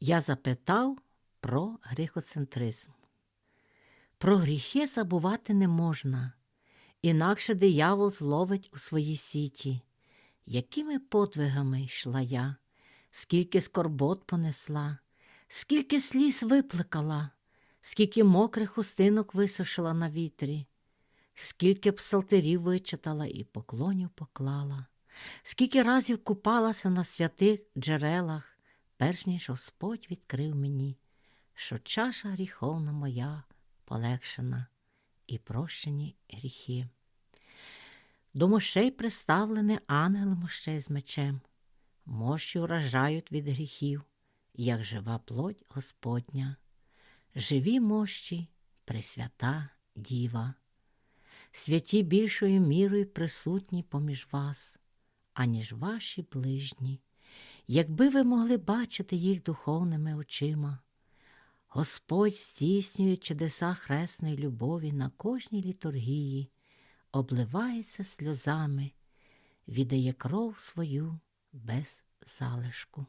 Я запитав про гріхоцентризм. Про гріхи забувати не можна, інакше диявол зловить у своїй сіті. Якими подвигами йшла я, скільки скорбот понесла, скільки сліз виплакала, скільки мокрих хустинок висушила на вітрі, скільки псалтерів вичитала і поклонів поклала, скільки разів купалася на святих джерелах, перш ніж Господь відкрив мені, що чаша гріховна моя полегшена і прощені гріхи. До мощей приставлений ангел мощей з мечем, мощі вражають від гріхів, як жива плоть Господня, живі мощі, пресвята діва, святі більшою мірою присутні поміж вас, аніж ваші ближні, якби ви могли бачити їх духовними очима. Господь здійснює чудеса хресної любові на кожній літургії, обливається сльозами, віддає кров свою без залишку.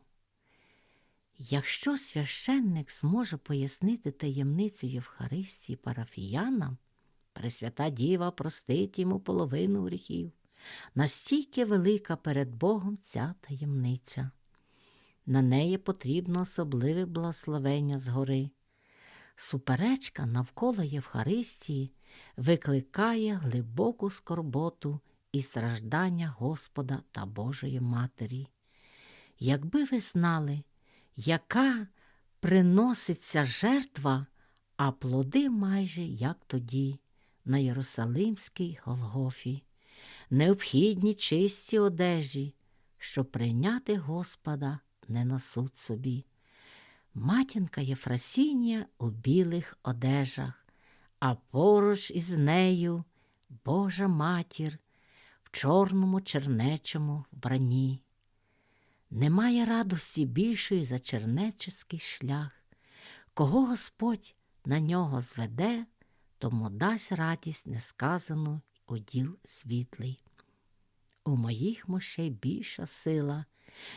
Якщо священник зможе пояснити таємницю Євхаристії парафіянам, Пресвята Діва простить йому половину гріхів, настільки велика перед Богом ця таємниця. На неї потрібно особливе благословення згори. Суперечка навколо Євхаристії викликає глибоку скорботу і страждання Господа та Божої Матері. Якби ви знали, яка приноситься жертва, а плоди майже як тоді, на Єрусалимській Голгофі, необхідні чисті одежі, щоб прийняти Господа не на суд собі. Матінка Єфросінія у білих одежах, а поруч із нею Божа матір в чорному чернечому вбранні. Немає радості більшої за чернеческий шлях. Кого Господь на нього зведе, тому дасть радість несказану уділ світлий. У моїх мощей більша сила,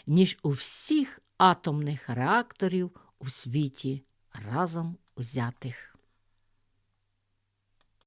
ніж у всіх атомних реакторів у світі разом узятих.